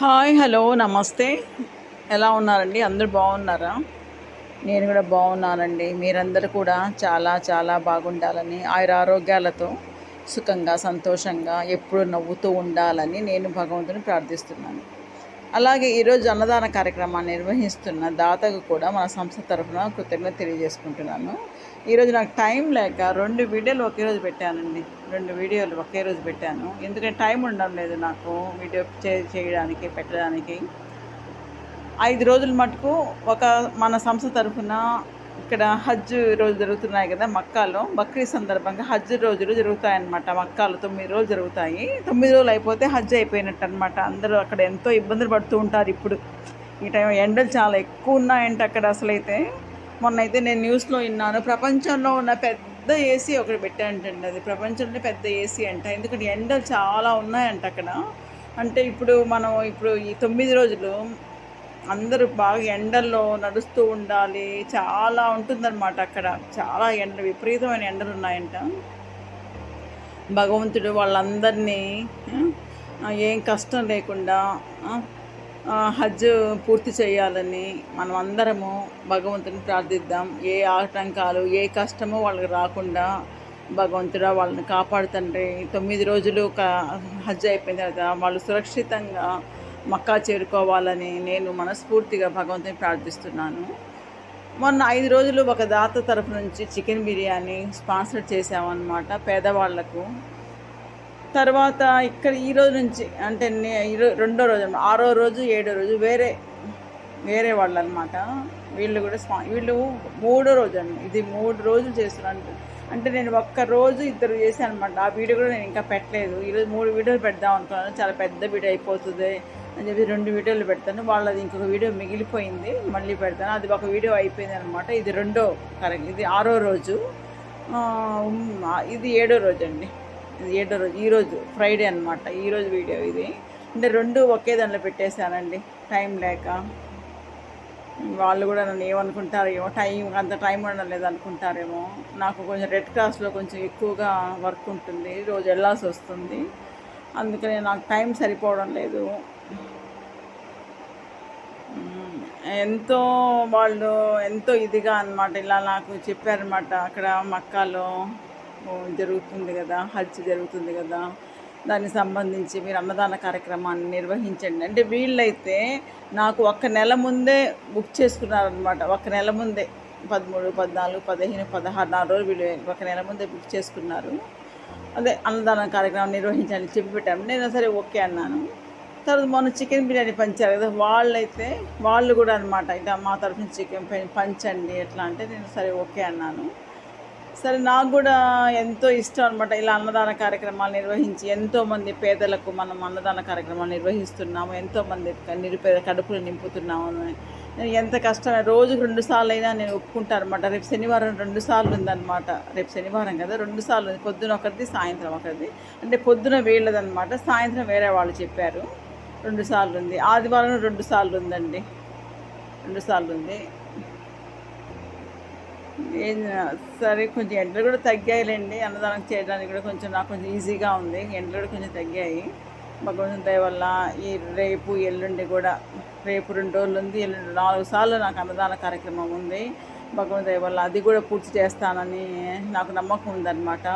Hi hello నమస్తే. ఎలా ఉన్నారండి? అందరూ బాగున్నారా? నేను కూడా బాగున్నానండి. మీరందరూ కూడా చాలా చాలా బాగుండాలని ఆయుర ఆరోగ్యాలతో సుఖంగా సంతోషంగా ఎప్పుడు నవ్వుతూ ఉండాలని నేను భగవంతుని ప్రార్థిస్తున్నాను. అలాగే ఈరోజు అన్నదాన కార్యక్రమాన్ని నిర్వహిస్తున్న దాతకు కూడా మన సంస్థ తరఫున కృతజ్ఞత తెలియజేసుకుంటున్నాను. ఈరోజు నాకు టైం లేక రెండు వీడియోలు ఒకే రోజు పెట్టానండి. రెండు వీడియోలు ఒకే రోజు పెట్టాను. ఎందుకంటే టైం ఉండడం లేదు నాకు వీడియో చేయడానికి పెట్టడానికి. ఐదు రోజుల మటుకు ఒక మన సంస్థ తరఫున ఇక్కడ హజ్ రోజు జరుగుతున్నాయి కదా మక్కాలో. బక్రీ సందర్భంగా హజ్ రోజులు జరుగుతాయన్నమాట. మక్కాలు తొమ్మిది రోజులు జరుగుతాయి. తొమ్మిది రోజులు అయిపోతే హజ్ అయిపోయినట్టు అనమాట అందరూ అక్కడ ఎంతో ఇబ్బందులు పడుతూ ఉంటారు ఇప్పుడు. ఈ టైం ఎండలు చాలా ఎక్కువ ఉన్నాయంటే అక్కడ అసలైతే. మొన్న అయితే నేను న్యూస్లో విన్నాను ప్రపంచంలో ఉన్న పెద్ద ఏసీ ఒకటి పెట్టానంటండి అది. ప్రపంచంలో పెద్ద ఏసీ అంట. ఎందుకంటే ఎండలు చాలా ఉన్నాయంట అక్కడ. అంటే ఇప్పుడు మనం ఇప్పుడు ఈ తొమ్మిది రోజులు అందరూ బాగా ఎండల్లో నడుస్తూ ఉండాలి. చాలా ఉంటుందన్నమాట అక్కడ. చాలా ఎండ విపరీతమైన ఎండలు ఉన్నాయంట. భగవంతుడు వాళ్ళందరినీ ఏం కష్టం లేకుండా హజ్ పూర్తి చేయాలని మనం అందరము భగవంతుని ప్రార్థిద్దాం. ఏ ఆటంకాలు ఏ కష్టమో వాళ్ళకి రాకుండా భగవంతుడా వాళ్ళని కాపాడుతండ్రి. తొమ్మిది రోజులు హజ్ అయిపోయిన తర్వాత వాళ్ళు సురక్షితంగా మక్కా చేరుకోవాలని నేను మనస్ఫూర్తిగా భగవంతుని ప్రార్థిస్తున్నాను. మొన్న ఐదు రోజులు ఒక దాత తరఫు నుంచి చికెన్ బిర్యానీ స్పాన్సర్ చేసామన్నమాట పేదవాళ్ళకు. తర్వాత ఇక్కడ ఈ రోజు నుంచి అంటే రెండో రోజు ఆరో రోజు ఏడో రోజు వేరే వేరే వాళ్ళు అనమాట వీళ్ళు కూడా స్పా వీళ్ళు మూడో రోజు అండి ఇది మూడు రోజులు చేస్తున్నారు. అంటే నేను ఒక్క రోజు ఇద్దరు చేశాను అనమాట ఆ వీడియో కూడా నేను ఇంకా పెట్టలేదు. ఈరోజు మూడు వీడియోలు పెడదాం అనుకున్నాను. చాలా పెద్ద వీడియో అయిపోతుంది. అని చెప్పి రెండు వీడియోలు పెడతాను. వాళ్ళది ఇంకొక వీడియో మిగిలిపోయింది. మళ్ళీ పెడతాను. అది ఒక వీడియో అయిపోయింది అనమాట ఇది రెండో కరెక్ట్. ఇది ఆరో రోజు. ఇది ఏడో రోజు అండి ఇది ఏడో రోజు. ఈరోజు ఫ్రైడే అనమాట. ఈరోజు వీడియో ఇది. అంటే రెండు ఒకే దాంట్లో పెట్టేశానండి. టైం లేక. వాళ్ళు కూడా నన్ను ఏమనుకుంటారేమో టైం అంత టైం ఉండడం అనుకుంటారేమో. నాకు కొంచెం రెడ్ క్రాస్లో కొంచెం ఎక్కువగా వర్క్ ఉంటుంది. రోజు వెళ్ళాల్సి వస్తుంది. అందుకని నాకు టైం సరిపోవడం లేదు. ఎంతో వాళ్ళు ఎంతో ఇదిగా అనమాట ఇలా నాకు చెప్పారనమాట అక్కడ మక్కాలో జరుగుతుంది కదా హజ్ జరుగుతుంది కదా దానికి సంబంధించి మీరు అన్నదాన కార్యక్రమాన్ని నిర్వహించండి. అంటే వీళ్ళైతే నాకు ఒక్క నెల ముందే బుక్ చేసుకున్నారనమాట ఒక నెల ముందే పదమూడు పద్నాలుగు పదిహేను పదహారు నాలుగు రోజులు వీళ్ళు ఒక నెల ముందే బుక్ చేసుకున్నారు. అదే అన్నదాన కార్యక్రమం నిర్వహించాలని చెప్పి పెట్టాము నేను సరే ఓకే అన్నాను. తర్వాత మొన్న చికెన్ బిర్యానీ పంచారు కదా వాళ్ళైతే వాళ్ళు కూడా అనమాట ఇట్లా మా తరఫున చికెన్ పంచండి ఎట్లా అంటే నేను సరే ఓకే అన్నాను. సరే నాకు కూడా ఎంతో ఇష్టం అనమాట ఇలా అన్నదాన కార్యక్రమాలు నిర్వహించి ఎంతోమంది పేదలకు మనం అన్నదాన కార్యక్రమాలు నిర్వహిస్తున్నాము ఎంతోమంది నిరుపేద కడుపులు నింపుతున్నాము నేను ఎంత కష్టమే రోజు రెండు సార్లు అయినా నేను ఒప్పుకుంటాను అనమాట రేపు శనివారం రెండు సార్లు ఉందన్నమాట. రేపు శనివారం కదా రెండు సార్లు ఉంది. పొద్దున ఒకరిది సాయంత్రం ఒకరిది. అంటే పొద్దున వీళ్ళదనమాట సాయంత్రం వేరే వాళ్ళు చెప్పారు. రెండు సార్లు ఉంది. ఆదివారం రెండు సార్లు ఉందండి. రెండు సార్లు ఉంది. ఏం సరే కొంచెం ఎండలు కూడా తగ్గాయిలేండి. అన్నదానం చేయడానికి కూడా కొంచెం నాకు కొంచెం ఈజీగా ఉంది. ఎండలు కూడా కొంచెం తగ్గాయి. భగవంతుని దయ వల్ల ఈ రేపు ఎల్లుండి కూడా రేపు రెండు రోజులు ఉంది ఎల్లుండి నాలుగు సార్లు నాకు అన్నదాన కార్యక్రమం ఉంది. భగవంతు దయ వల్ల అది కూడా పూర్తి చేస్తానని నాకు నమ్మకం ఉందన్నమాట.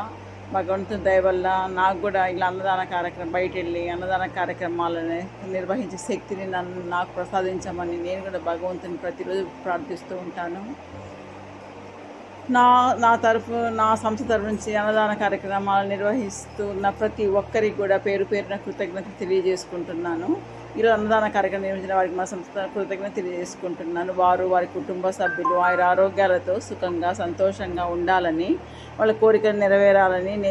భగవంతుని దయ వల్ల నాకు కూడా ఇలా అన్నదాన కార్యక్రమం బయట వెళ్ళి అన్నదాన కార్యక్రమాలని నిర్వహించే శక్తిని నన్ను నాకు ప్రసాదించమని నేను కూడా భగవంతుని ప్రతిరోజు ప్రార్థిస్తూ ఉంటాను. నా నా తరఫు నా సంస్థ తరఫు నుంచి అన్నదాన కార్యక్రమాలు నిర్వహిస్తున్న ప్రతి ఒక్కరికి కూడా పేరు పేరున కృతజ్ఞత తెలియజేసుకుంటున్నాను. ఈరోజు అన్నదాన కార్యక్రమం నిర్వహించిన వారికి మా సంస్థ కృతజ్ఞత తెలియజేసుకుంటున్నాను. వారు వారి కుటుంబ సభ్యులు వారి ఆరోగ్యాలతో సుఖంగా సంతోషంగా ఉండాలని వాళ్ళ కోరికలు నెరవేరాలని నేను